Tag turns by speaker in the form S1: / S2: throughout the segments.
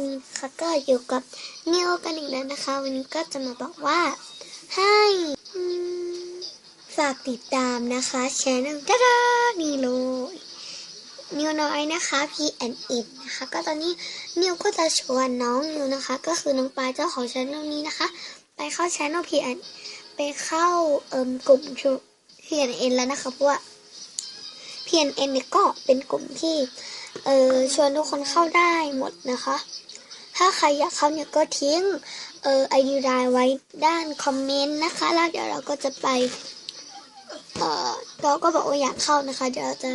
S1: ันะคะก็อยู่กับนิวกันอีกแล้วนะคะ วันนี้ก็จะมาบอกว่า ให้ฝากติดตามนะคะช anel ดาดานี่เลยนิวน้อยนะคะ P N N นะคะก็ตอนนี้นิวก็จะชวนน้องนิวนะคะ ก็คือน้องปลายเจ้าของช anel นี้นะคะ ไปเข้าช anel P N ไปเข้าเอิมกลุ่ม P N N แล้วนะคะเพราะว่า P N N เนี่ยก็เป็นกลุ่มที่ เออชวนทุกคนเข้าได้หมดนะคะ ถ้าใครอยากเข้าเนี่ยก็ทิ้งเออไอดีไลน์ไว้ด้านคอมเมนต์นะคะ แล้วเดี๋ยวเราก็จะไปเออเราก็บอกว่าอยากเข้านะคะ เดี๋ยวเราจะ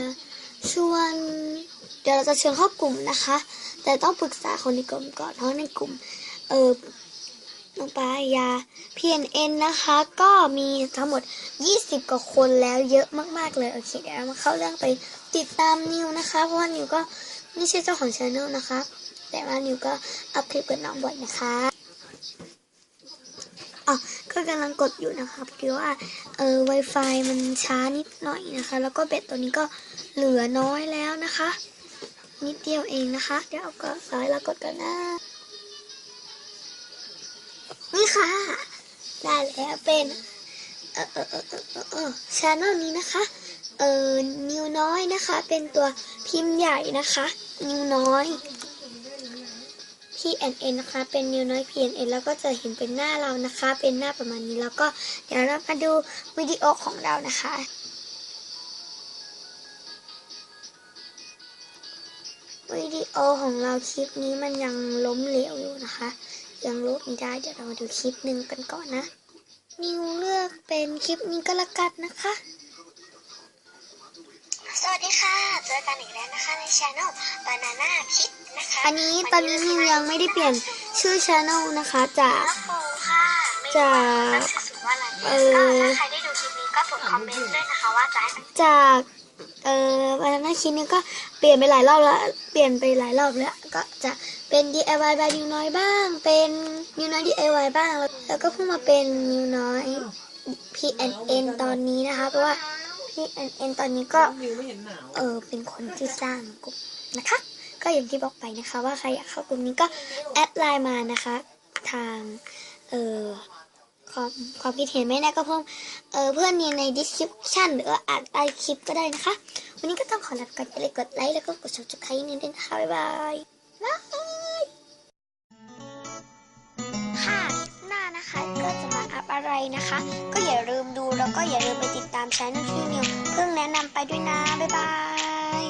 S1: ชวน เดี๋ยวเราจะเชิญเข้ากลุ่มนะคะ แต่ต้องปรึกษาคนในกลุ่มก่อนเพราะในกลุ่ม เออ น้องปายา PNN นะคะ ก็มีทั้งหมด 20 กว่าคนแล้วเยอะมากๆเลยโอเคเดี๋ยวมาเข้าเรื่องไปติดตามนิวนะคะ เพราะว่านิวก็ไม่ใช่เจ้าของช anel นะคะ แต่ว่านิวก็อัพคลิปกับน้องบ่อยนะคะอ๋อก็กำลังกดอยู่นะคะเพราะว่าเออ Wi-Fi มันช้านิดหน่อยนะคะ แล้วก็แบตตัวนี้ก็เหลือน้อยแล้วนะคะ นิดเดียวเองนะคะ เดี๋ยวเอาก็ซ้ายแล้วกดกันนะ นี่ค่ะ ได้แล้วเป็นเออเออเออเออเออเอชาแนลนี้นะคะ เออนิวน้อยนะคะ เป็นตัวพิมพ์ใหญ่นะคะ นิวน้อย PNN นะคะ เป็นนิวน้อย PNN แล้วก็จะเห็นเป็นหน้าเรานะคะ เป็นหน้าประมาณนี้ แล้วก็เดี๋ยวเรามาดูวิดีโอของเรานะคะวิดีโอของเราคลิปนี้มันยังล้มเหลวอยู่นะคะ ยังลบไม่ได้เดี๋ยวเรามาดูคลิปหนึ่งกันก่อนนะ นิวเลือกเป็นคลิปนี้ก็แล้วกันนะคะ
S2: สวัสดีค่ะ เจอกันอีกแล้วนะคะในช anel Banana Kid นะคะ
S1: อันนี้ตอนนี้นิวยังไม่ได้เปลี่ยนชื่อช anel นะคะจาก
S2: น้องปูค่ะไม่
S1: จา
S2: รู้
S1: ก
S2: ว่าตั้งชื่อว่าอะไร
S1: เอ
S2: ก็
S1: อ
S2: ถ้าใครได้ดูคลิปนี้ก็ฝากคอมเมนต์ด้วยนะคะว่าจะให้
S1: จาก เอ่อวันนั้นคลิปนี้ก็เปลี่ยนไปหลายรอบแล้ว เปลี่ยนไปหลายรอบแล้ว ก็จะเป็น DIY by นิวน้อยบ้าง เป็น นิวน้อย DIY บ้าง แล้วก็เพิ่งมาเป็นนิวน้อย PNN ตอนนี้นะคะ เพราะว่า PNN ตอนนี้ก็
S3: เห็นหนาว
S1: เออเป็นคนที่สร้างกลุ่มนะคะ ก็อย่างที่บอกไปนะคะ ว่าใครอยากเข้ากลุ่มนี้ก็แอดไลน์มานะคะ ทาง เออ ความความคิดเห็นไม่แน่ก็เพิ่มเออเพื่อนนี้ใน description หรืออ่านใต้คลิปก็ได้นะคะ วันนี้ก็ต้องขอลาไปก่อนอย่าลืมกดไลค์แล้วก็กด subscribe นิดนึงนะคะบ๊ายบายบายค่ะหน้านะคะก็จะมาอัพอะไรนะคะ ก็อย่าลืมดูแล้วก็อย่าลืมไปติดตามช่องที่นิวเพิ่งแนะนำไปด้วยนะบ๊ายบาย